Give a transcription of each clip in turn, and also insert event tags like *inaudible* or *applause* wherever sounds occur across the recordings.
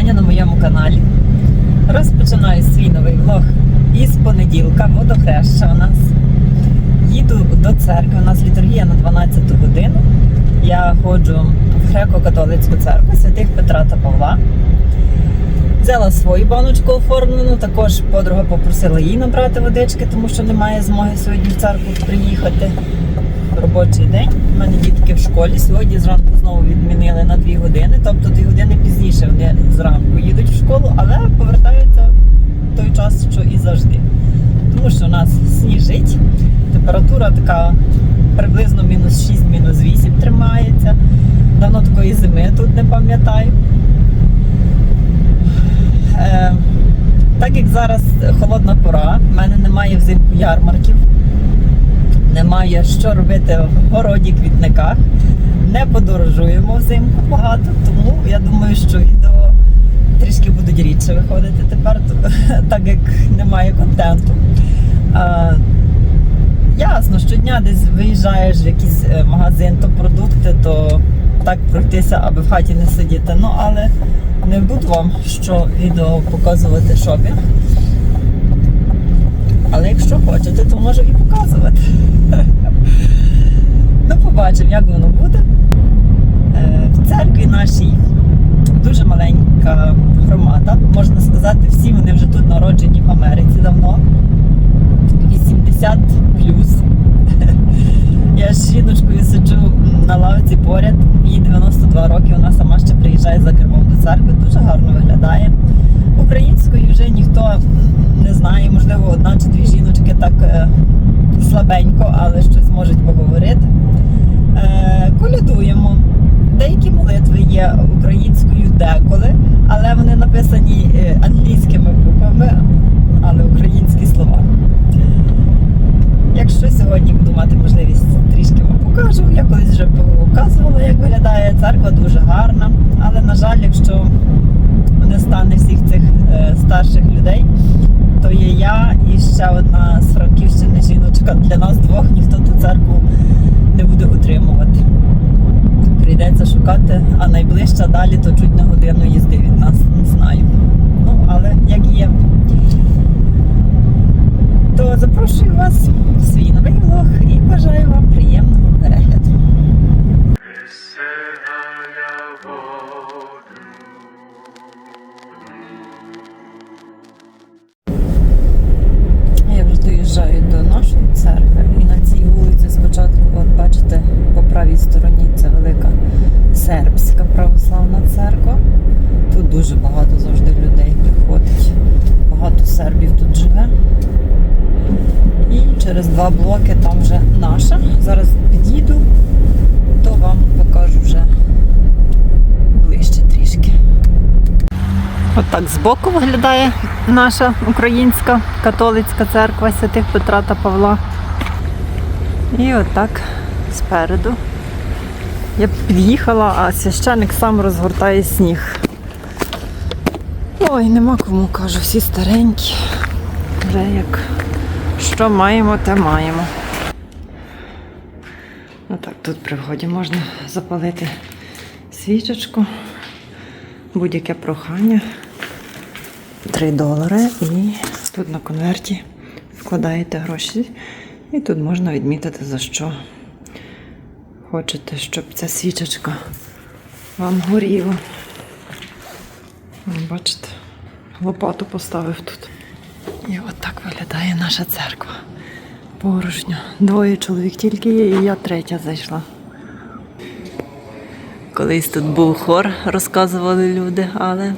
вітання на моєму каналі. Розпочинаю свій новий влог із понеділка, водохреща у нас. Їду до церкви, у нас літургія на 12 годину. Я ходжу в греко-католицьку церкву святих Петра та Павла. Взяла свою баночку оформлену, також подруга попросила їй набрати водички, тому що немає змоги сьогодні в церкву приїхати. Робочий день. У мене дітки в школі. Сьогодні зранку знову відмінили на 2 години, тобто 2 години пізніше вони зранку їдуть в школу, але повертаються в той час, що і завжди. Тому що у нас сніжить, температура така приблизно мінус 6, мінус 8 тримається. Давно такої зими тут не пам'ятаю. Е, так як зараз холодна пора, в мене немає взимку ярмарків, немає що робити в городі квітниках, не подорожуємо взимку багато, тому я думаю, що відео трішки будуть рідше виходити тепер, *laughs* так як немає контенту. Ясно, щодня десь виїжджаєш в якийсь е, магазин, то продукти, то так пройтися, аби в хаті не сидіти. Ну але не буду вам що відео показувати шопінг. Але якщо хочете, то можу і показувати. *laughs* Ну, побачимо, як воно буде. Е, В церкві нашій дуже маленька громада. Можна сказати, всі вони вже тут народжені в Америці давно. 80 плюс. *laughs* Я з жіночкою сиджу на лавці поряд, їй 92 роки, вона сама ще приїжджає за кермом до церкви, дуже гарно виглядає. Української вже ніхто не знає, можливо, одна чи дві жіночки так е, слабенько, але щось можуть поговорити. Е, Колядуємо. Деякі молитви є українською деколи, але вони написані е, англійськими буквами, але українські слова. Якщо сьогодні буду мати можливість трішки вам покажу, я колись вже показувала, як виглядає церква, дуже гарна. Але на жаль, якщо не стане всіх цих е, старших людей, то є я і ще одна з Франківщини жіночка. Для нас двох ніхто ту церкву не буде утримувати. Прийдеться шукати, а найближча далі то чуть на годину їзди від нас, не знаю. Ну, але як є. То запрошую вас в свій новий влог і бажаю вам приємного перегляду. Стороні це велика сербська православна церква. Тут дуже багато завжди людей приходить. Багато сербів тут живе. І через два блоки там вже наша. Зараз під'їду, то вам покажу вже ближче трішки. Отак збоку виглядає наша українська католицька церква святих Петра та Павла. І отак спереду. Я під'їхала, а священик сам розгортає сніг. Ой, нема кому кажу, всі старенькі. Вже як що маємо, те маємо. Отак тут при вході можна запалити свічечку, будь-яке прохання. 3 долари і тут на конверті вкладаєте гроші. І тут можна відмітити за що хочете, щоб ця свічечка вам горіла. Бачите, лопату поставив тут. І отак виглядає наша церква. Порожньо. Двоє чоловік тільки є, і я третя зайшла. Колись тут був хор, розказували люди, але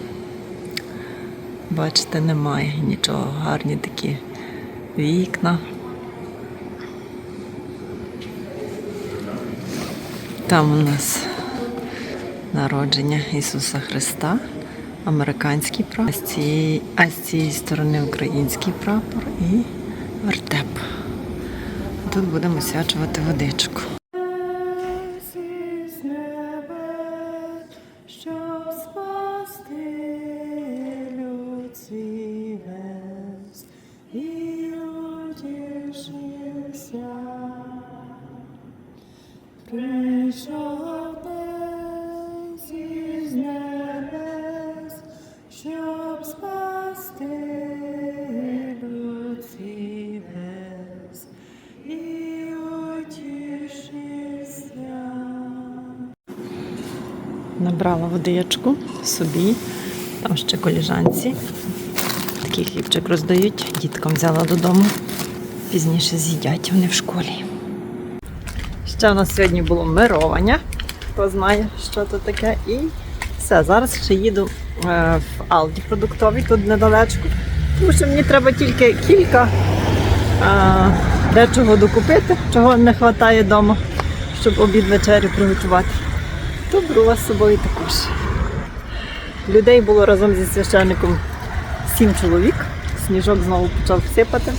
бачите, немає нічого. Гарні такі вікна. Там у нас народження Ісуса Христа, американський прапор, а з цієї, сторони український прапор і вертеп. Тут будемо свячувати водичку. Набрала водичку собі, там ще коліжанці. Такий хлібчик роздають, діткам взяла додому. Пізніше з'їдять вони в школі. Ще в нас сьогодні було мировання. Хто знає, що це таке. І все, зараз ще їду е, в Алді продуктовий, тут недалечко. Тому що мені треба тільки кілька е, дечого докупити, чого не вистачає вдома, щоб обід вечері приготувати. То вас з собою також. Людей було разом зі священником сім чоловік. Сніжок знову почав сипати.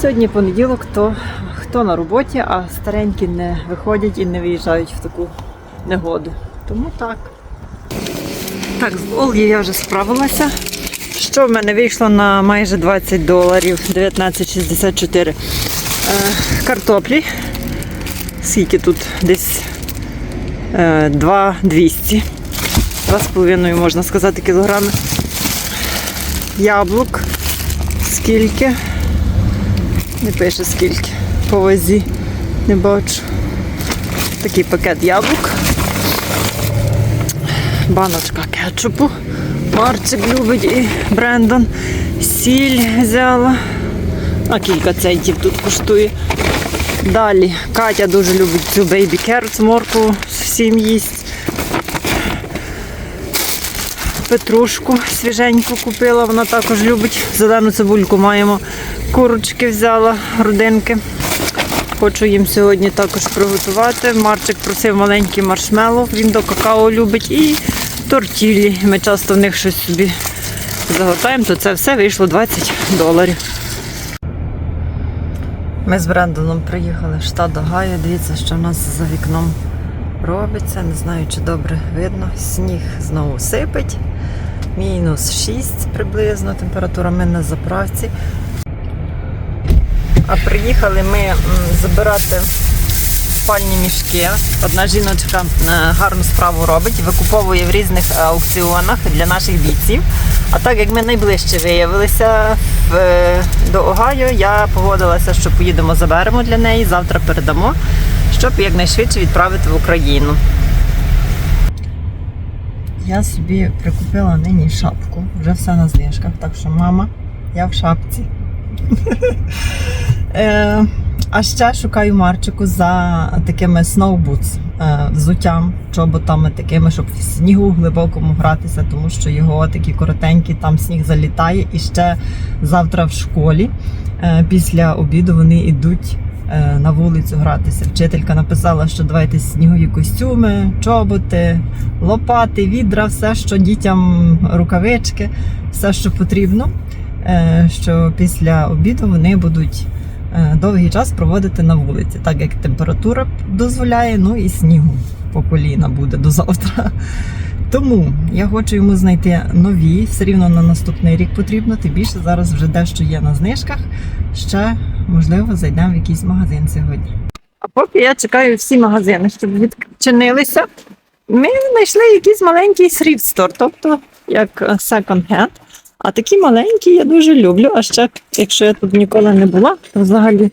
Сьогодні понеділок, то хто на роботі, а старенькі не виходять і не виїжджають в таку негоду. Тому так. Так, з Олгів я вже справилася. Що в мене вийшло на майже 20 доларів, 19,64 е, картоплі. Скільки тут? Десь 2,200. 2,5 можна сказати кілограми. Яблук. Скільки? Не пише скільки. По вазі. Не бачу. Такий пакет яблук. Баночка кетчупу. Марчик любить і Брендон. Сіль взяла. А кілька центів тут коштує. Далі Катя дуже любить цю бейбі керц, морку всім їсть. Петрушку свіженьку купила, вона також любить. Зелену цибульку маємо. Курочки взяла, родинки. Хочу їм сьогодні також приготувати. Марчик просив маленький маршмеллоу, він до какао любить. І тортілі. Ми часто в них щось собі заготаємо, то це все вийшло 20 доларів. Ми з Брендоном приїхали в штат Огайо. Дивіться, що в нас за вікном робиться. Не знаю, чи добре видно. Сніг знову сипить. Мінус 6 приблизно. Температура ми на заправці. А приїхали ми забирати спальні мішки. Одна жіночка гарну справу робить, викуповує в різних е, аукціонах для наших бійців. А так як ми найближче виявилися е, до Огайо, я погодилася, що поїдемо, заберемо для неї, завтра передамо, щоб якнайшвидше відправити в Україну. Я собі прикупила нині шапку, вже все на знижках, так що мама, я в шапці. *laughs* Е, а ще шукаю Марчику за такими snowboots, е, взуттям, чоботами такими, щоб в снігу глибокому гратися, тому що його такі коротенькі, там сніг залітає. І ще завтра в школі е, після обіду вони йдуть на вулицю гратися. Вчителька написала, що давайте снігові костюми, чоботи, лопати, відра, все, що дітям рукавички, все, що потрібно. е, Що після обіду вони будуть е, довгий час проводити на вулиці, так як температура дозволяє, ну і снігу по коліна буде до завтра. Тому я хочу йому знайти нові, все рівно на наступний рік потрібно, тим більше зараз вже дещо є на знижках. Ще, можливо, зайдемо в якийсь магазин сьогодні. А поки я чекаю всі магазини, щоб відчинилися, ми знайшли якийсь маленький store, тобто як second hand. А такі маленькі я дуже люблю. А ще, якщо я тут ніколи не була, то взагалі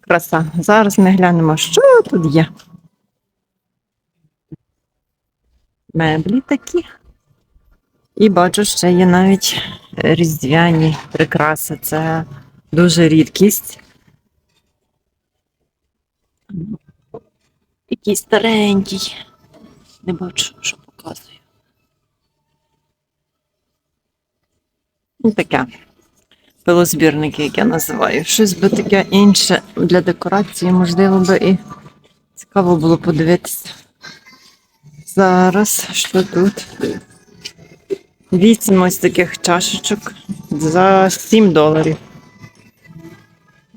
краса. Зараз ми глянемо, що тут є. Меблі такі. І бачу, ще є навіть різдвяні прикраси. Це дуже рідкість. Який старенький. Не бачу, що показує. Ну, таке. Пилозбірники, як я називаю. Щось би таке інше для декорації, можливо би і цікаво було подивитися. Зараз що тут? Вісім ось таких чашечок за 7 доларів.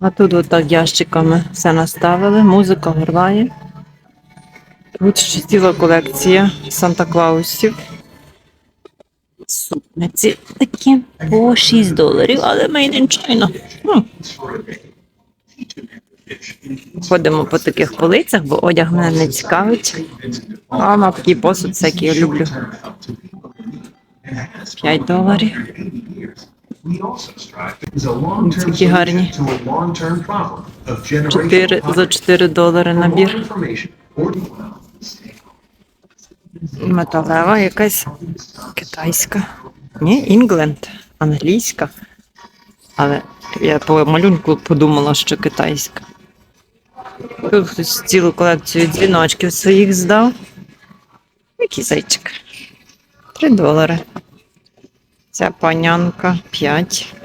А тут отак ящиками все наставили, музика грає. Тут ще ціла колекція Санта-Клаусів. Супниці такі по 6 доларів, але made in China. Ходимо по таких полицях, бо одяг мене не цікавить. А такий посуд всякий я люблю. 5 доларів. Такі гарні. 4 за 4 долари набір. Металева якась китайська. Ні, Інгленд, англійська. Але я по малюнку подумала, що китайська. Тут хтось цілу колекцію дзвіночків своїх здав. Який зайчик. Три долари. Ця панянка 5.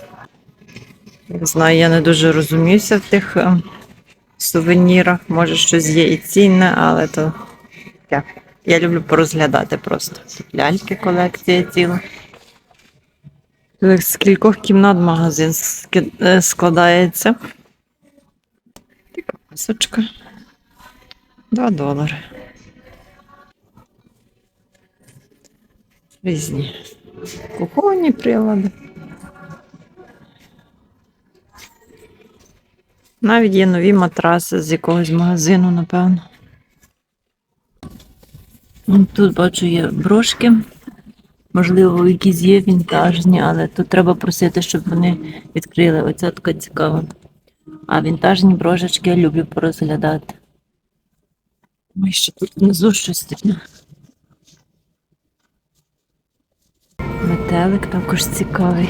Не знаю, я не дуже розуміюся в тих е, сувенірах. Може, щось є і цінне, але то. Я люблю порозглядати просто. Ляльки колекція ціла. З кількох кімнат магазин е, складається. Така пасочка. 2 долари. Різні кухонні прилади. Навіть є нові матраси з якогось магазину, напевно. Тут бачу є брошки. Можливо, якісь є вінтажні, але тут треба просити, щоб вони відкрили. Оця така цікава. А вінтажні брошечки я люблю порозглядати. Ой, ще тут внизу щось таке. Метелик також цікавий.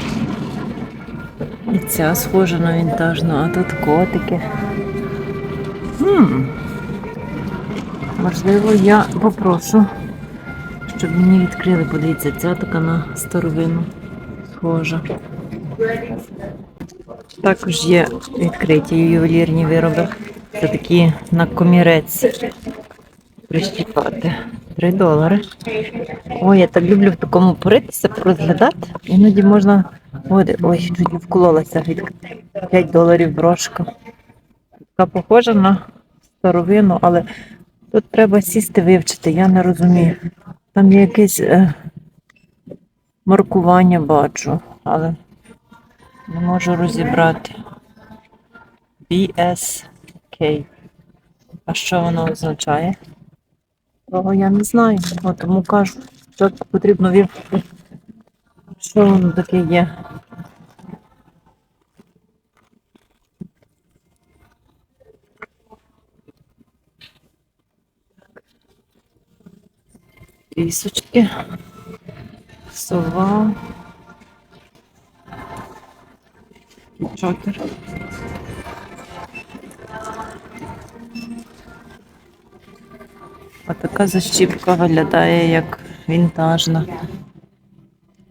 І ця схожа на вінтажну, а тут котики. Хм. Можливо, я попрошу, щоб мені відкрили. Подивіться, ця така на старовину схожа. Також є відкриті ювелірні вироби. Це такі на комірець. Прищіпати. 3 долари. Ой, я так люблю в такому поритися, порозглядати. Іноді можна. Ой, ой, чуть не вкололася від 5 доларів брошка. Така похожа на старовину, але тут треба сісти вивчити, я не розумію. Там є якесь е, маркування бачу, але не можу розібрати. BSK. А що воно означає? Того я не знаю, От тому кажу, що потрібно вивчити. Що воно таке є? Трісочки. Сова. Чокер. А така защіпка виглядає як вінтажна.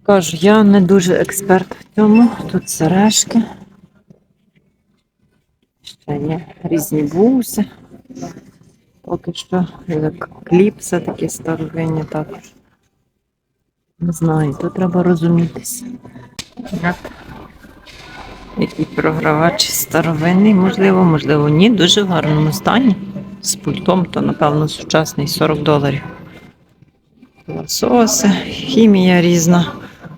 Кажу, я не дуже експерт в цьому. Тут сережки. Ще є різні буси. Поки що як кліпси такі старовинні також. Не знаю, тут треба розумітися. Як який програвач старовинний, можливо, можливо, ні, дуже в гарному стані. З пультом, то, напевно, сучасний 40 доларів. Лососи, хімія різна,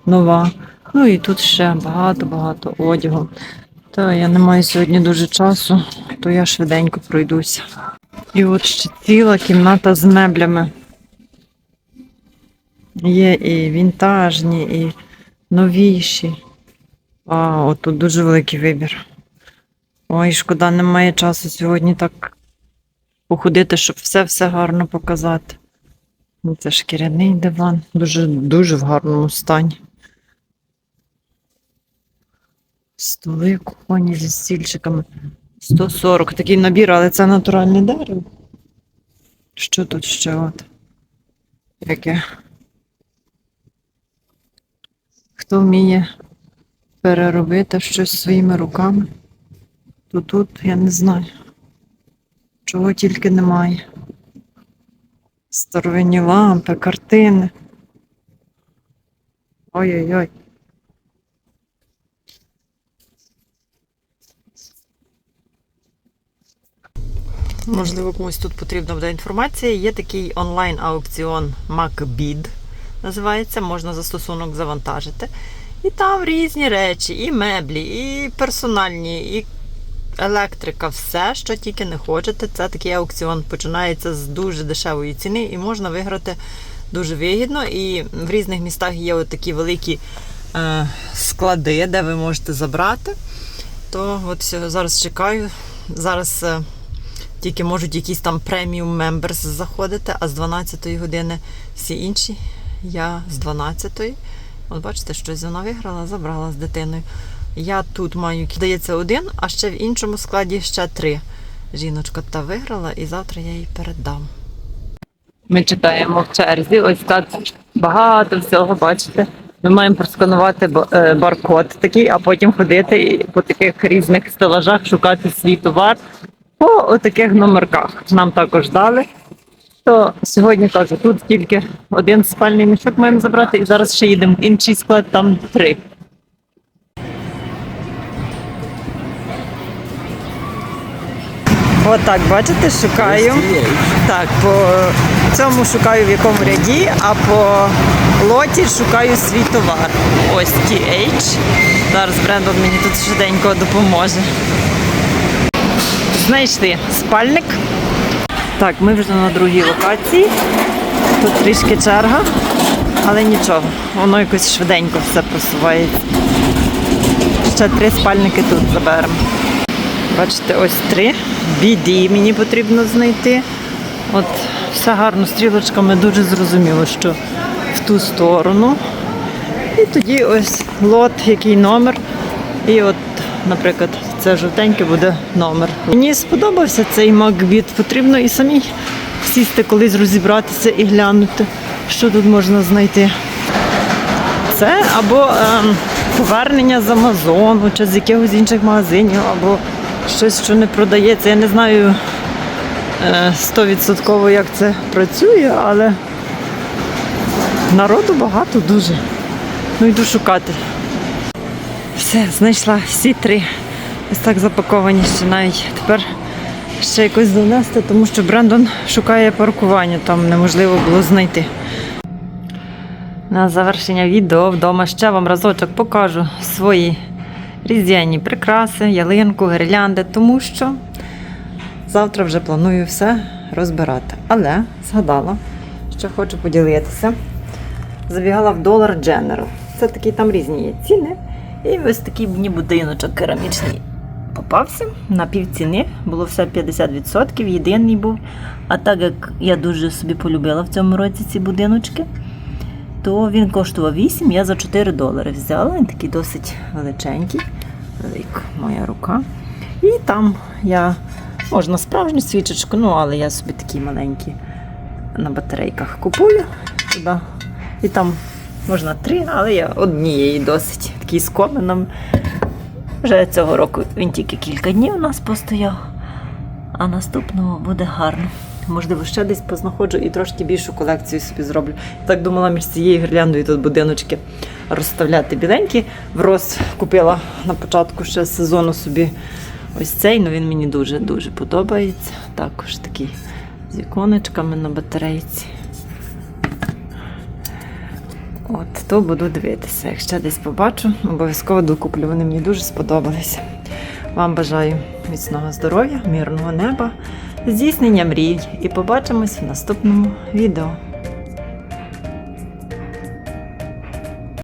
нова. Ну і тут ще багато-багато одягу. Та я не маю сьогодні дуже часу, то я швиденько пройдуся. І от ще ціла кімната з меблями. Є і вінтажні, і новіші. А, от тут дуже великий вибір. Ой, шкода, немає часу сьогодні так походити, щоб все-все гарно показати. Ну, Це шкіряний диван, дуже, дуже в гарному стані. Столи кухонні зі стільчиками. 140. Такий набір, але це натуральне дерево. Що тут ще от? Яке? Хто вміє переробити щось своїми руками, то тут я не знаю. Чого тільки немає. Старовинні лампи, картини. Ой-ой-ой. Можливо, комусь тут потрібна буде інформація. Є такий онлайн-аукціон MacBid, називається, можна застосунок завантажити. І там різні речі, і меблі, і персональні, і електрика, все, що тільки не хочете. Це такий аукціон починається з дуже дешевої ціни і можна виграти дуже вигідно. І в різних містах є такі великі е, склади, де ви можете забрати. То от зараз чекаю. Зараз. е, Тільки можуть якісь там преміум мемберс заходити, а з 12-ї години всі інші. Я з 12-ї. От бачите, щось вона виграла, забрала з дитиною. Я тут маю, здається, один, а ще в іншому складі ще три. Жіночка та виграла, і завтра я їй передам. Ми читаємо в черзі. Ось так багато всього, бачите. Ми маємо просканувати е, баркод такий, а потім ходити по таких різних стелажах шукати свій товар по таких номерках. Нам також дали. То сьогодні кажу, тут тільки один спальний мішок маємо забрати, і зараз ще їдемо в інший склад, там три. Отак, бачите, шукаю. Так, по цьому шукаю в якому ряді, а по лоті шукаю свій товар. Ось TH. Зараз Брендон мені тут швиденько допоможе. Знайшли спальник. Так, ми вже на другій локації. Тут трішки черга, але нічого, воно якось швиденько все просувається. Ще три спальники тут заберемо. Бачите, ось три. BD мені потрібно знайти. От все гарно стрілочками дуже зрозуміло, що в ту сторону. І тоді ось лот, який номер. І от, наприклад, це жовтеньке буде номер. Мені сподобався цей MacBit. Потрібно і самі сісти колись розібратися і глянути, що тут можна знайти. Це або ем, повернення з Амазону чи з якихось інших магазинів, або щось, що не продається. Я не знаю е, стовідсотково, як це працює, але народу багато дуже. Ну йду шукати. Все, знайшла всі три. Ось так запаковані ще навіть. Тепер ще якось донести, тому що Брендон шукає паркування, там неможливо було знайти. На завершення відео вдома ще вам разочок покажу свої різдвяні прикраси, ялинку, гірлянди, тому що завтра вже планую все розбирати. Але згадала, що хочу поділитися. Забігала в Dollar General. Це такі там різні є ціни. І ось такий мені будиночок керамічний попався на півціни. Було все 50%, єдиний був. А так як я дуже собі полюбила в цьому році ці будиночки, то він коштував 8, я за 4 долари взяла. Він такий досить величенький, велика моя рука. І там я можна справжню свічечку, ну але я собі такі маленькі на батарейках купую туди. І там можна три, але я однієї досить такий з коменом. Вже цього року він тільки кілька днів у нас постояв, а наступного буде гарно. Можливо, ще десь познаходжу і трошки більшу колекцію собі зроблю. Так думала між цією гірляндою тут будиночки розставляти біленькі. Врос купила на початку ще сезону собі ось цей, ну він мені дуже-дуже подобається. Також такий з віконечками на батарейці. От, то буду дивитися. Якщо десь побачу, обов'язково докуплю. Вони мені дуже сподобалися. Вам бажаю міцного здоров'я, мирного неба, здійснення мрій і побачимось в наступному відео.